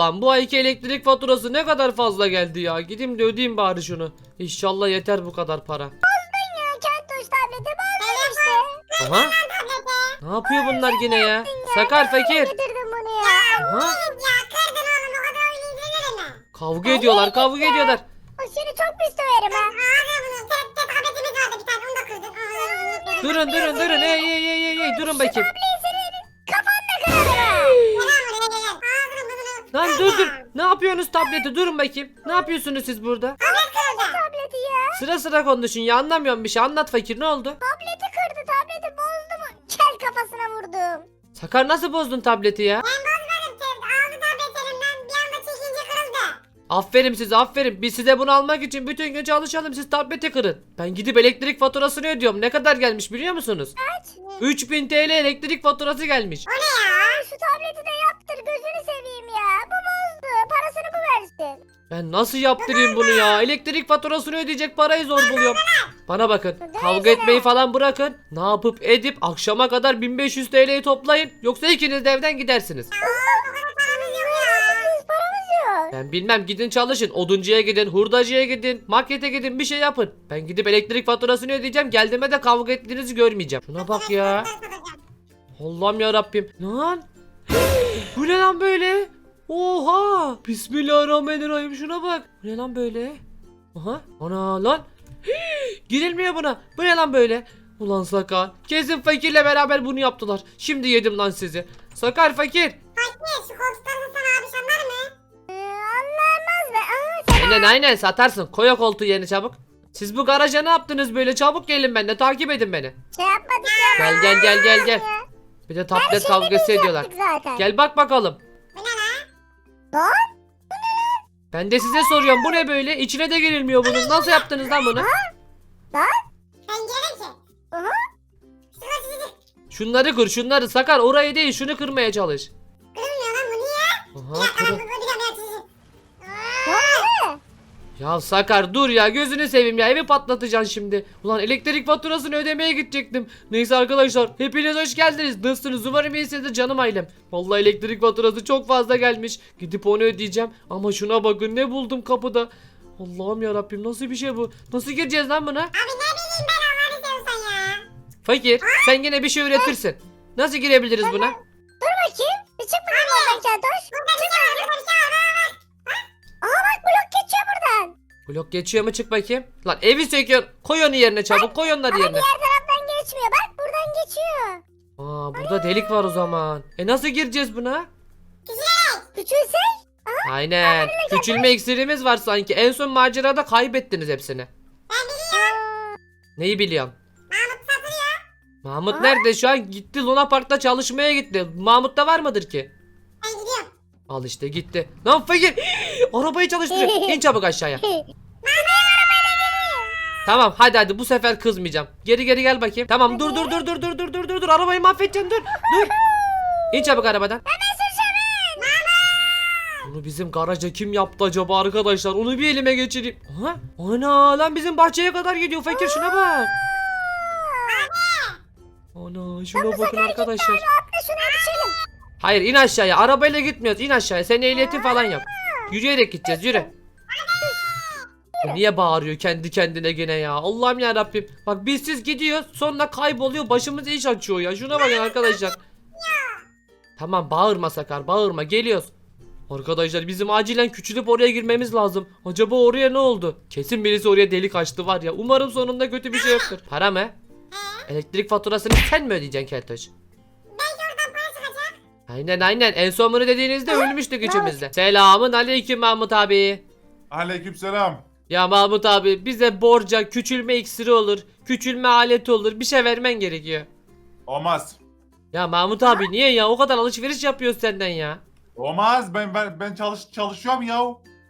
Ulan bu ayki elektrik faturası ne kadar fazla geldi ya. Gideyim de ödeyeyim bari şunu. İnşallah yeter bu kadar para. Ya Keltoş tableti bozdun işte. Aha. Ne yapıyor bunlar yine ya? Sakar fakir. Getirdim bunu ya. Aha. Ya kırdın oğlum o kadar oynayabilir mi? Kavga ediyorlar kavga ediyorlar. O seni çok pis döverim ha. Durun durun durun. Ey ey ey ey ey durun bakayım. Lan dur dur. Ne yapıyorsunuz tableti? Durun bakayım. Ne yapıyorsunuz siz burada? Tablet kırıldı. Tableti ya. Sıra sıra konuşun ya anlamıyorum bir şey. Anlat fakir ne oldu? Tableti kırdı tableti bozdu mu? Kel kafasına vurdum. Sakar nasıl bozdun tableti ya? Ben bozmadım tek. Aldı tablet elimden bir anda çekince kırıldı. Aferin size aferin. Biz size bunu almak için bütün gün çalışalım. Siz tableti kırın. Ben gidip elektrik faturasını ödüyorum. Ne kadar gelmiş biliyor musunuz? Kaç? 3000 TL elektrik faturası gelmiş. O ne ya? Şu tableti de yaptır gözünü seveyim ya. Bu bozdu. Parasını bu versin. Ben nasıl yaptırayım bunu ya? Elektrik faturasını ödeyecek parayı zor buluyorum. Bana bakın. Kavga etmeyi falan bırakın. Ne yapıp edip akşama kadar 1500 TL'yi toplayın. Yoksa ikiniz de evden gidersiniz. Ben bilmem gidin çalışın. Oduncuya gidin, hurdacıya gidin, markete gidin bir şey yapın. Ben gidip elektrik faturasını ödeyeceğim. Geldiğime de kavga ettiğinizi görmeyeceğim. Şuna bak ya. Allah'ım ya Rabbim. Lan. Bu ne lan böyle? Oha. Bismillahirrahmanirrahim. Şuna bak. Bu ne lan böyle? Aha. Ana lan. Girilmiyor buna. Bu ne lan böyle? Ulan Sakar. Kesin fakirle beraber bunu yaptılar. Şimdi yedim lan sizi. Sakar fakir. Fakir şu koltuklarını sana abi şanlar mı? Ee, anlamaz be. Aa, sen Aynen aynen satarsın. Koy o koltuğu yerine çabuk. Siz bu garaja ne yaptınız böyle? Çabuk gelin benimle. Takip edin beni. şey yapmadık ya. Gel gel gel gel gel. Bir de Her tablet şeyi kavgası biz ediyorlar. yaptık zaten. Gel bak bakalım. Bu ne lan? Lan. Ben de size soruyorum. Bu ne böyle? İçine de girilmiyor bunun. Nasıl yaptınız lan bunu? Lan. Ben girelim ki. Aha. Şurada sizi Şunları kır şunları. Sakar orayı değil şunu kırmaya çalış. kırılmıyor lan bu niye? Aha, Ya kırı- ben bu bir dakika sizi. Ya Sakar dur ya gözünü seveyim ya evi patlatacaksın şimdi. Ulan elektrik faturasını ödemeye gidecektim. Neyse arkadaşlar hepiniz hoş geldiniz. Nasılsınız? Umarım iyisinizdir canım ailem. Vallahi elektrik faturası çok fazla gelmiş. Gidip onu ödeyeceğim. Ama şuna bakın ne buldum kapıda. Allah'ım ya Rabbim nasıl bir şey bu? Nasıl gireceğiz lan buna? Abi ne bileyim ben Allah'ını seviyorsan ya. Fakir sen yine bir şey üretirsin. Nasıl girebiliriz buna? Dur bakayım. Bir çık bakalım oradan Keltoş. Burada bir şey var burada bir şey var. Bak, bak. Blok. Blok geçiyor mu çık bakayım. Lan evi söküyor. Koy onu yerine çabuk koy onları Ama yerine. diğer taraftan geçmiyor. Bak buradan geçiyor. Aa burada delik var o zaman. E nasıl gireceğiz buna? Küçülsek. Aynen. Küçülme iksirimiz var sanki. En son macerada kaybettiniz hepsini. Ben biliyorum. Neyi biliyorsun? Mahmut satılıyor. Mahmut nerede şu an? Gitti Luna Park'ta çalışmaya gitti. Mahmut'ta var mıdır ki? Al işte gitti. Lan fakir. Arabayı çalıştırıyor. İn çabuk aşağıya. Tamam hadi hadi bu sefer kızmayacağım. Geri geri gel bakayım. Tamam dur dur dur dur dur dur dur dur dur arabayı mahvedeceksin dur. Dur. İn çabuk arabadan. Bunu bizim garaja kim yaptı acaba arkadaşlar? Onu bir elime geçireyim. Aha. Ana lan bizim bahçeye kadar gidiyor fakir şuna bak. Ana şuna bakın arkadaşlar. Şuna düşelim. Hayır in aşağıya. Arabayla gitmiyoruz. İn aşağıya. Senin ehliyetin falan yok. Yürüyerek gideceğiz. Yürü. Niye bağırıyor kendi kendine gene ya? Allah'ım ya Rabbim. Bak bizsiz gidiyor, sonra kayboluyor, başımız iş açıyor ya. Şuna bakın arkadaşlar. Tamam bağırma Sakar, bağırma. Geliyoruz. Arkadaşlar bizim acilen küçülüp oraya girmemiz lazım. Acaba oraya ne oldu? Kesin birisi oraya delik açtı var ya. Umarım sonunda kötü bir şey yoktur. Para mı? Elektrik faturasını sen mi ödeyeceksin Keltoş? Aynen aynen en son bunu dediğinizde ölmüştük üçümüz de. Selamın aleyküm Mahmut abi. Aleykümselam. Ya Mahmut abi bize borca küçülme iksiri olur, küçülme aleti olur bir şey vermen gerekiyor. Olmaz. Ya Mahmut abi niye ya o kadar alışveriş yapıyoruz senden ya. Olmaz. Ben ben ben çalış çalışıyorum ya.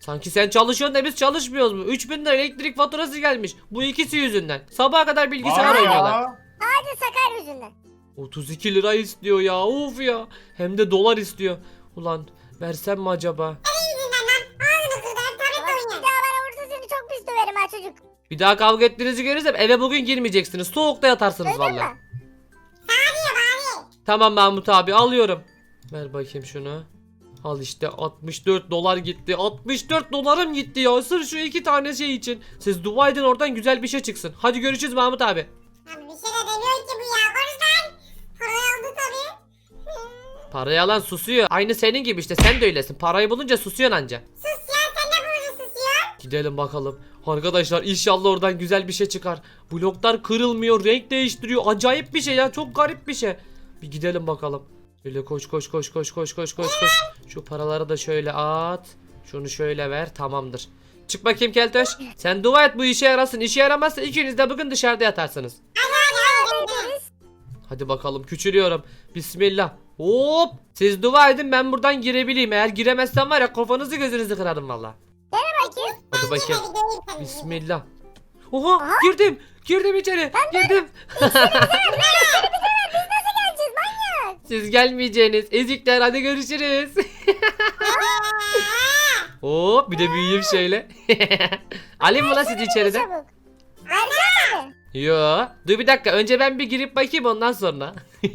Sanki sen çalışıyorsun da biz çalışmıyoruz mu? 3000 lira elektrik faturası gelmiş. Bu ikisi yüzünden. Sabaha kadar bilgisayar Var ya. oynuyorlar. Hadi sakar yüzünden. 32 lira istiyor ya of ya. Hem de dolar istiyor. Ulan versem mi acaba? Bir daha çocuk. Bir kavga ettiğinizi görürsem eve bugün girmeyeceksiniz. Soğukta yatarsınız bari. Tamam Mahmut abi alıyorum. Ver bakayım şunu. Al işte 64 dolar gitti. 64 dolarım gitti ya. Sırf şu iki tane şey için. Siz dua edin oradan güzel bir şey çıksın. Hadi görüşürüz Mahmut abi. Abi bir şey de demiyor ki bu ya. Konuş lan. Parayı aldı tabii. Parayı alan susuyor. Aynı senin gibi işte sen de öylesin. Parayı bulunca susuyorsun anca. Sus ya sen de bunu susuyor. Gidelim bakalım. Arkadaşlar inşallah oradan güzel bir şey çıkar. Bloklar kırılmıyor, renk değiştiriyor. Acayip bir şey ya. Çok garip bir şey. Bir gidelim bakalım. Böyle koş koş koş koş koş koş koş koş. Şu paraları da şöyle at. Şunu şöyle ver. Tamamdır. Çık bakayım Keltoş. Sen dua et bu işe yarasın. İşe yaramazsa ikiniz de bugün dışarıda yatarsınız. Hadi bakalım küçülüyorum. Bismillah. Hop. Siz dua edin ben buradan girebileyim. Eğer giremezsem var ya kafanızı gözünüzü kırarım valla. Bakayım. Hadi bakayım. Hadi tabii. Bismillah. Oha girdim. Girdim içeri. Girdim. Geleceğiz manyak. Siz gelmeyeceğiniz ezikler hadi görüşürüz. Hop bir de büyüyeyim şöyle. Alayım mı lan sizi içeride? Çabuk. Yo. Dur bir dakika önce ben bir girip bakayım ondan sonra.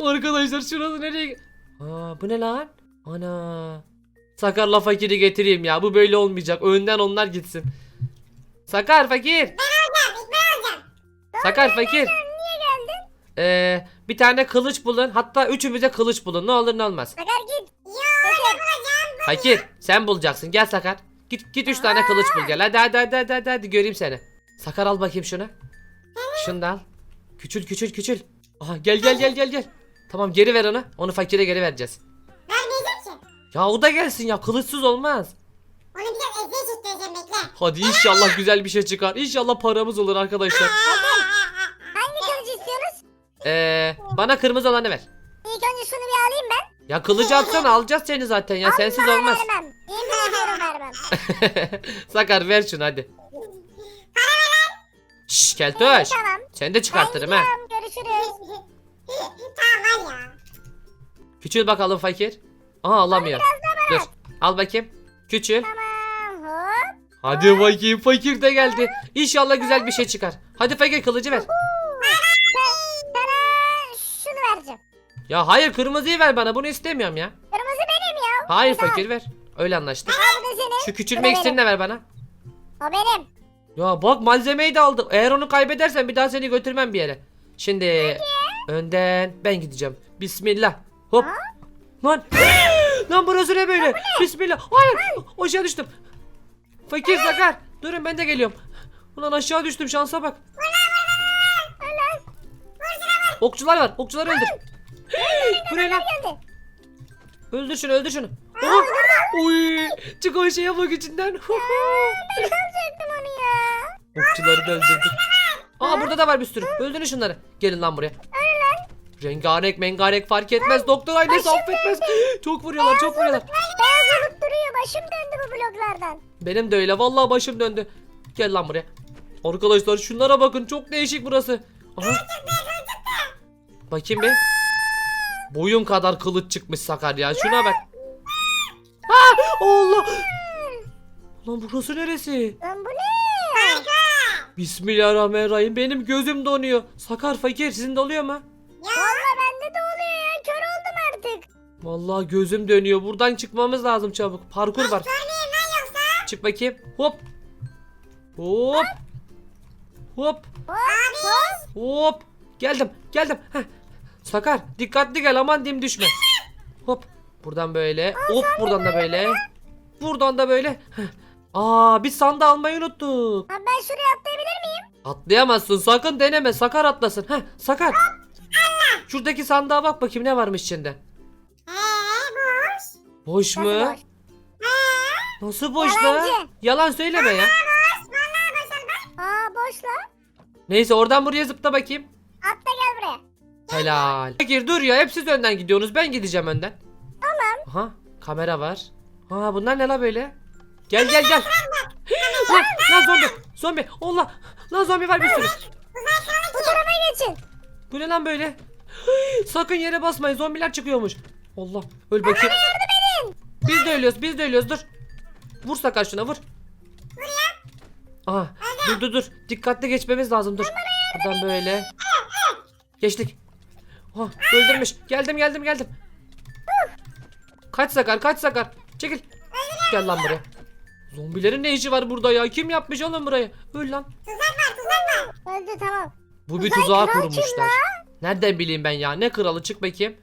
Arkadaşlar şurası nereye? Aa bu ne lan? Ana. Sakarla fakiri getireyim ya. Bu böyle olmayacak. Önden onlar gitsin. Sakar fakir. Sakar fakir. Niye geldin? Ee, bir tane kılıç bulun. Hatta üçümüze kılıç bulun. Ne olur ne olmaz. Sakar git. Fakir sen bulacaksın. Gel Sakar. Git git üç tane kılıç bul gel. Hadi hadi hadi hadi hadi, hadi göreyim seni. Sakar al bakayım şunu. Şunu da al. Küçül küçül küçül. Aha gel gel gel gel gel. Tamam geri ver onu. Onu fakire geri vereceğiz. Vermeyecek ki. Ya o da gelsin ya. Kılıçsız olmaz. Onu biraz çektireceğim bekle. Hadi inşallah güzel bir şey çıkar. İnşallah paramız olur arkadaşlar. Hangi kılıcı istiyorsunuz? Ee, bana kırmızı olanı ver. İlk önce şunu bir alayım ben. Ya kılıcı atsana alacağız seni zaten ya. Sensiz olmaz. Vermem. Yemin ediyorum vermem. Sakar ver şunu hadi. Şşş keltoş. Tamam. Seni de çıkartırım ha. Tamam görüşürüz. tamam ya. Küçül bakalım fakir. Aha alamıyor. Dur. Al bakayım. Küçül. Tamam hop. Hadi bakayım fakir de geldi. İnşallah güzel bir şey çıkar. Hadi fakir kılıcı ver. Sen, sana şunu vereceğim. Ya hayır kırmızıyı ver bana bunu istemiyorum ya. Kırmızı benim ya. Hayır fakir ver. Öyle anlaştık. Al bu da senin. Şu küçülme iksirini de ver bana. O benim. Ya bak malzemeyi de aldım. Eğer onu kaybedersen bir daha seni götürmem bir yere. Şimdi önden ben gideceğim. Bismillah. Hop. Lan. Lan burası ne böyle? Bismillah. Hayır. Aşağı düştüm. Fakir sakar. Durun ben de geliyorum. Ulan aşağı düştüm şansa bak. Okçular var. Okçuları öldür. Bu ne lan? Öldür şunu öldür şunu. Uy. Çık o şeye bak içinden. Ben alacaktım. Okçuları da öldürdük. Aa burada da var bir sürü. Öldürün şunları. Gelin lan buraya. Rengarenk mengarenk fark etmez. Doktor ailesi affetmez. Çok vuruyorlar çok vuruyorlar. Beyaz olup duruyor. Başım döndü bu bloklardan. Benim de öyle. Vallahi başım döndü. Gel lan buraya. Arkadaşlar şunlara bakın. Çok değişik burası. Aha. Bakayım bir. Boyun kadar kılıç çıkmış Sakar ya. Şuna bak. Ha, Allah. Lan burası neresi? Ne? Bismillahirrahmanirrahim. Benim gözüm donuyor. Sakar fakir sizin de oluyor mu? Valla bende de oluyor ya. Kör oldum artık. Vallahi gözüm dönüyor. Buradan çıkmamız lazım çabuk. Parkur var. Görmeyeyim lan yoksa. Çık bakayım. Hop. Hop. Hop. Hop. Hop. Geldim. Geldim. Heh. Sakar dikkatli gel aman diyeyim düşme. Hop. Buradan böyle. Hop buradan da böyle. Buradan da böyle. Heh. Aa biz sandığı almayı unuttuk. Ha, ben şuraya atlayabilir miyim? Atlayamazsın sakın deneme. Sakar atlasın. Heh, Sakar. Şuradaki sandığa bak bakayım ne varmış içinde. Eee boş. Boş mu? Nasıl boş? Nasıl boş Yalancı. lan? Yalan söyleme ya. Aa boş lan. Neyse oradan buraya zıpla bakayım. Atla gel buraya. Helal. Fakir dur ya hep siz önden gidiyorsunuz ben gideceğim önden. Tamam. Aha kamera var. Aa bunlar ne la böyle? Gel gel gel. lan, lan zombi. Zombi. Allah. Lan zombi var bir sürü. Bu tarafa geçin. Bu ne lan böyle? Sakın yere basmayın zombiler çıkıyormuş. Allah öl bakayım. Biz de ölüyoruz biz de ölüyoruz dur. Vur sakar şuna vur. Aha dur dur dur. Dikkatli geçmemiz lazım dur. Buradan böyle. Geçtik. Ha öldürmüş. Geldim geldim geldim. Kaç Sakar kaç Sakar. Çekil. Gel lan buraya. Zombilerin ne işi var burada ya? Kim yapmış oğlum burayı? Öl lan. Öldü tamam. Bu bir Uzay tuzağa kral kim kurmuşlar. Nereden bileyim ben ya? Ne kralı çık bakayım.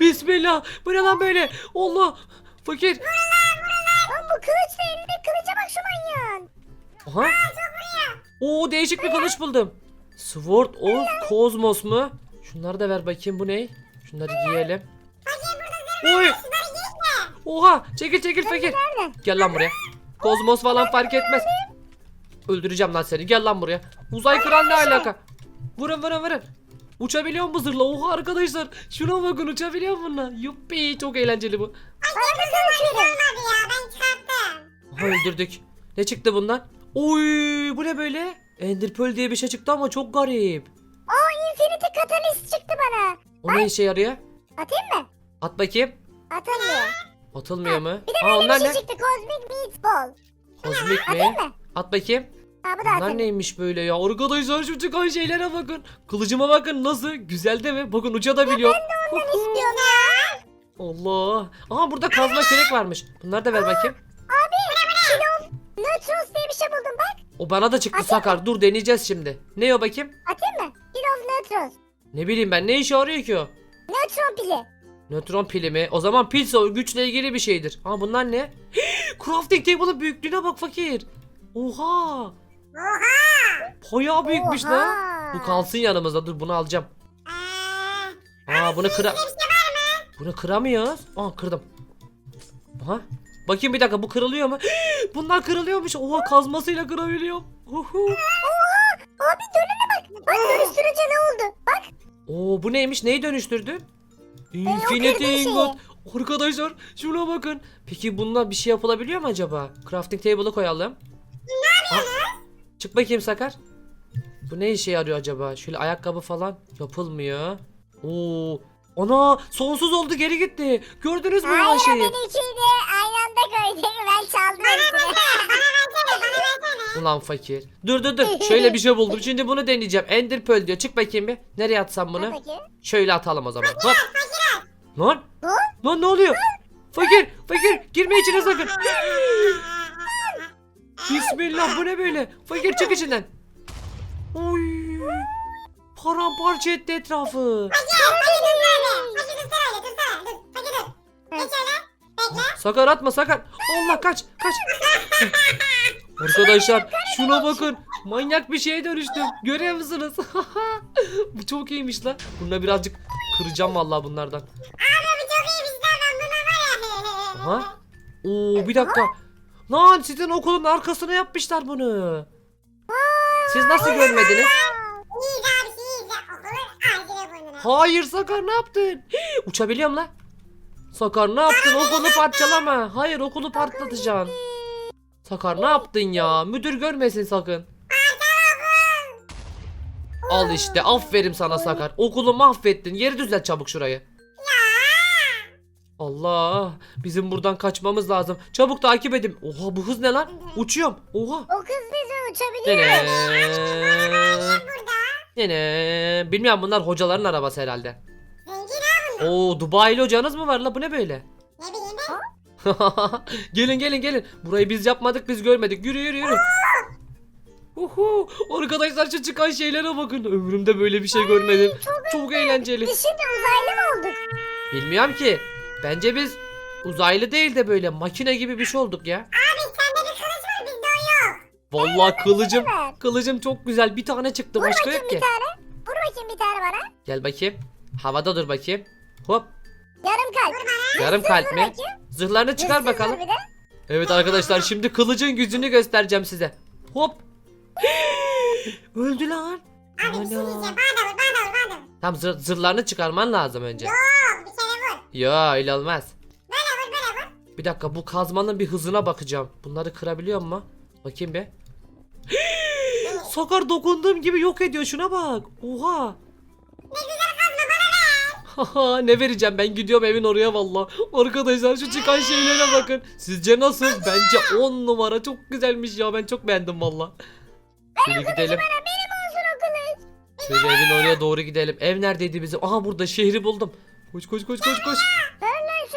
Bismillah. Bu ne lan böyle? Allah. Fakir. Lan bu kılıç da elinde kılıca bak şu manyağın. Aha. Oo değişik bir kılıç buldum. Sword of Cosmos mu? Şunları da ver bakayım bu ne? Şunları giyelim. Oy. Oha çekil çekil fakir. Gel lan buraya. Kozmos falan fark etmez. Öldüreceğim lan seni. Gel lan buraya. Uzay kral ne alaka? Vurun vurun vurun. Uçabiliyor mu zırhla? Oha arkadaşlar. Şuna bakın uçabiliyor mu bununla? Yuppi çok eğlenceli bu. Çıkarttım. Aha öldürdük. Ne çıktı bundan? Oy bu ne böyle? Ender Pearl diye bir şey çıktı ama çok garip. Aa Infinity Catalyst çıktı bana. O ne işe yarıyor? Atayım mı? At bakayım. Atamıyor. Atılmıyor mu? Bir de Aa böyle onlar bir ne? şey çıktı Cosmic Meatball. Kozmik Atayım mi? mı? At bakayım. Ha bu da Bunlar atayım. neymiş böyle ya? Arkadaşlar şu çıkan şeylere bakın. Kılıcıma bakın nasıl? Güzel değil mi? Bakın uçabiliyor. İstiyorum ya. Allah. Aha burada kazma kürek varmış. Bunları da ver bakayım. Kilo Neutros diye bir şey buldum bak. O bana da çıktı Sakar. Dur deneyeceğiz şimdi. Ne o bakayım? Atayım mı? Kilo Neutros. Ne bileyim ben. Ne işe yarıyor ki o? Neutron pili. Nötron pili mi? O zaman pilse o güçle ilgili bir şeydir. Aa bunlar ne? Crafting table'ın büyüklüğüne bak fakir. Oha. Oha. Bayağı büyükmüş Oha. lan. Bu kalsın yanımızda. Dur bunu alacağım. Eee. Aa bunu kıra... Şey? Bunu kıramıyoruz. Aa kırdım. Aha. Bakayım bir dakika bu kırılıyor mu? Bunlar kırılıyormuş. Oha kazmasıyla kırabiliyorum. Uhu. Abi dönene bak. Bak dönüştürünce ne oldu? Bak. Oo bu neymiş? Neyi dönüştürdün? O Infinity. Ingot. Arkadaşlar şuna bakın. Peki bununla bir şey yapılabiliyor mu acaba? Crafting table'ı koyalım. Ne Çık bakayım Sakar. Bu ne işe yarıyor acaba? Şöyle ayakkabı falan yapılmıyor. Oo. Ana sonsuz oldu geri gitti. Gördünüz mü her Hayır şeyi? benimkiydi. Aynı anda koyduk. Ben çaldım. Ulan fakir. Dur dur dur. Şöyle bir şey buldum. Şimdi bunu deneyeceğim. Ender Pearl diyor. Çık bakayım bir. Nereye atsam bunu? Şöyle atalım o zaman. Hop. Lan. Lan. Ne oluyor? Fakir. Fakir. Girme içine sakın. Bismillah bu ne böyle? Fakir çık içinden. Oy. Paramparça etti etrafı. Sakar atma sakar. Allah kaç kaç. Arkadaşlar şuna bakın. Manyak bir şeye dönüştüm. Görüyor musunuz? bu çok iyiymiş lan. Bununla birazcık kıracağım vallahi bunlardan. Aha. Oo bir dakika. Lan sizin okulun arkasına yapmışlar bunu. Siz nasıl görmediniz? Hayır Sakar ne yaptın? Hii, Uçabiliyorum lan. Sakar ne yaptın? Okulu parçalama. Hayır okulu patlatacaksın. Sakar ne yaptın ya? Müdür görmesin sakın. Al işte aferin sana Sakar. Okulu mahvettin. Yeri düzelt çabuk şurayı. Allah. Bizim buradan kaçmamız lazım. Çabuk takip edin. Oha bu hız ne lan? Uçuyorum. Oha. O kız bizden uçabiliyor. Nene. Burada. Nene. Bilmiyorum bunlar hocaların arabası herhalde. Oo Dubai'li hocanız mı var la bu ne böyle? Ne bileyim ben. gelin gelin gelin. Burayı biz yapmadık biz görmedik. Yürü yürü yürü. Uhu. Arkadaşlar şu çıkan şeylere bakın. Ömrümde böyle bir şey görmedim. Çok eğlenceli. Biz şimdi uzaylı mı olduk? Bilmiyorum ki. Bence biz uzaylı değil de böyle makine gibi bir şey olduk ya. Abi sende bir kılıç var bizde o yok. Vallahi kılıcım kılıcım çok güzel. Bir tane çıktı Vur başka bakayım yok bir ki. tane. Vur bakayım bir tane bana. Gel bakayım. Havada dur bakayım. Hop. Yarım kalp. Yarım kalp mi? bakayım. Zırhlarını çıkar Hırsız bakalım. bir de. Evet arkadaşlar şimdi kılıcın gücünü göstereceğim size. Hop. Öldü lan. Abi bir şey diyeceğim. Ana. Bana da vur bana da vur bana da vur. Tam zır- zırhlarını çıkarman lazım önce. Ya öyle olmaz. Böyle vur böyle vur. Bir dakika bu kazmanın bir hızına bakacağım. Bunları kırabiliyor mu? Bakayım bir. Sakar dokunduğum gibi yok ediyor şuna bak. Oha. Ne güzel kazma bana ver. Haha ne vereceğim ben gidiyorum evin oraya valla. Arkadaşlar şu çıkan şeylere bakın. Sizce nasıl? Bence 10 numara çok güzelmiş ya ben çok beğendim valla. Şöyle gidelim. Şöyle evin oraya doğru gidelim. Ev neredeydi bizim? Aha burada şehri buldum. Koş koş koş koş koş. Ver lan şu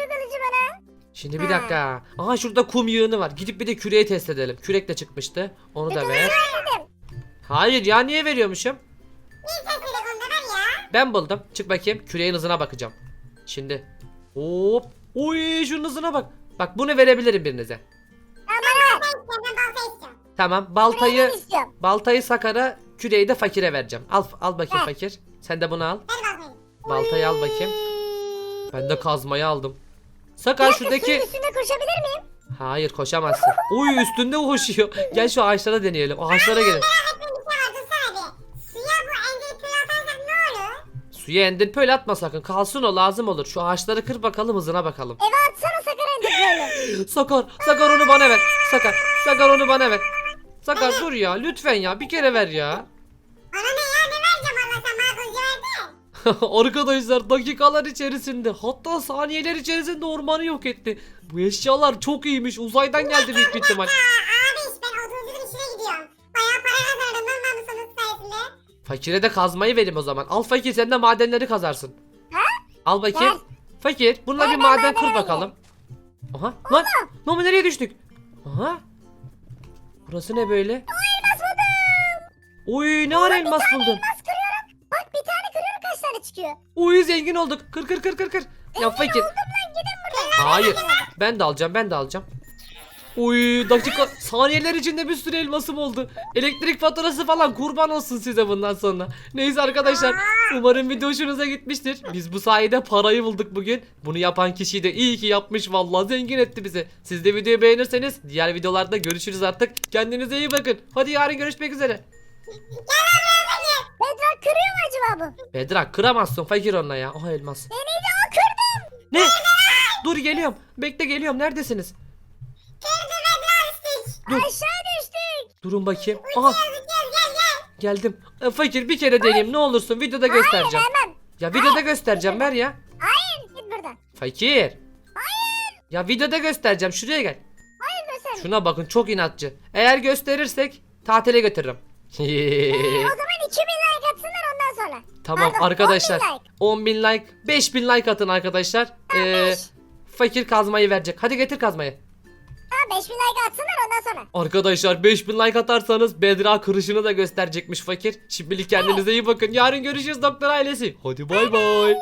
Şimdi bir dakika. Aha şurada kum yığını var. Gidip bir de küreği test edelim. Kürek de çıkmıştı. Onu da ver. Hayır ya niye veriyormuşum? Ben buldum. Çık bakayım. Küreğin hızına bakacağım. Şimdi. Hop. Oy şunun hızına bak. Bak bunu verebilirim birinize. Tamam. Baltayı baltayı Sakar'a, küreği de fakire vereceğim. Al al bakayım fakir. Sen de bunu al. Baltayı al bakayım. Ben de kazmayı aldım. Sakar Suyun şuradaki üstünde koşabilir miyim? Hayır koşamazsın. Uy üstünde koşuyor. Gel şu ağaçlara deneyelim. Ağaçlara gelin. Merak bir şey var. Suya bu tüy atarsak ne olur? Suya endir pöl atma sakın. Kalsın o lazım olur. Şu ağaçları kır bakalım hızına bakalım. Eve atsana sakar ender böyle. Sakar, Sakar onu bana ver. Sakar, Sakar onu bana ver. Sakar dur ya lütfen ya bir kere ver ya. Arkadaşlar dakikalar içerisinde hatta saniyeler içerisinde ormanı yok etti. Bu eşyalar çok iyiymiş. Uzaydan geldi büyük bir ihtimal. Abi ben odunculuk işine gidiyorum. Bayağı para kazanırım ben namusunuz sayesinde. Fakire de kazmayı verim o zaman. Al fakir sen de madenleri kazarsın. Al bakayım. Fakir bununla bir maden vereyim. bakalım. Aha lan. Lan nereye düştük? Aha. Burası ne böyle? Elmas buldum. Oy ne ara elmas buldun? Elmas kırıyorum. Bak bir tane kırıyorum çıkıyor. Oy zengin olduk. Kır kır kır kır kır. Ya fakir. Oldum lan gidin buradan. Hayır. Ben de alacağım ben de alacağım. Uy dakika saniyeler içinde bir sürü elmasım oldu. Elektrik faturası falan kurban olsun size bundan sonra. Neyse arkadaşlar umarım video hoşunuza gitmiştir. Biz bu sayede parayı bulduk bugün. Bunu yapan kişiyi de iyi ki yapmış vallahi zengin etti bizi. Siz de videoyu beğenirseniz diğer videolarda görüşürüz artık. Kendinize iyi bakın. Hadi yarın görüşmek üzere. Bedrock kırıyor mu acaba bu? Bedrak kıramazsın fakir onunla ya. Aha elmas. Deneydi o kırdım. Ne? Dur geliyorum. Bekle geliyorum. Neredesiniz? Dur. Aşağı düştük. Durun bakayım. Aha Gel gel gel. geldim. E, fakir bir kere deneyeyim ne olursun videoda göstereceğim. Hemen. Ya videoda göstereceğim ver ya. Hayır git buradan. Fakir. Hayır. Ya videoda göstereceğim şuraya gel. Hayır göster. Şuna bakın çok inatçı. Eğer gösterirsek tatile götürürüm. O zaman 2000 sonra. tamam Pardon, arkadaşlar. 10.000 like. 10.000 like 5000 like atın arkadaşlar. Ee, beş. fakir kazmayı verecek. Hadi getir kazmayı. Ha 5000 like atsınlar ondan sonra. Arkadaşlar 5000 like atarsanız Bedra kırışını da gösterecekmiş fakir. Şimdilik kendinize iyi bakın. Yarın görüşürüz doktor ailesi. Hadi bay bay.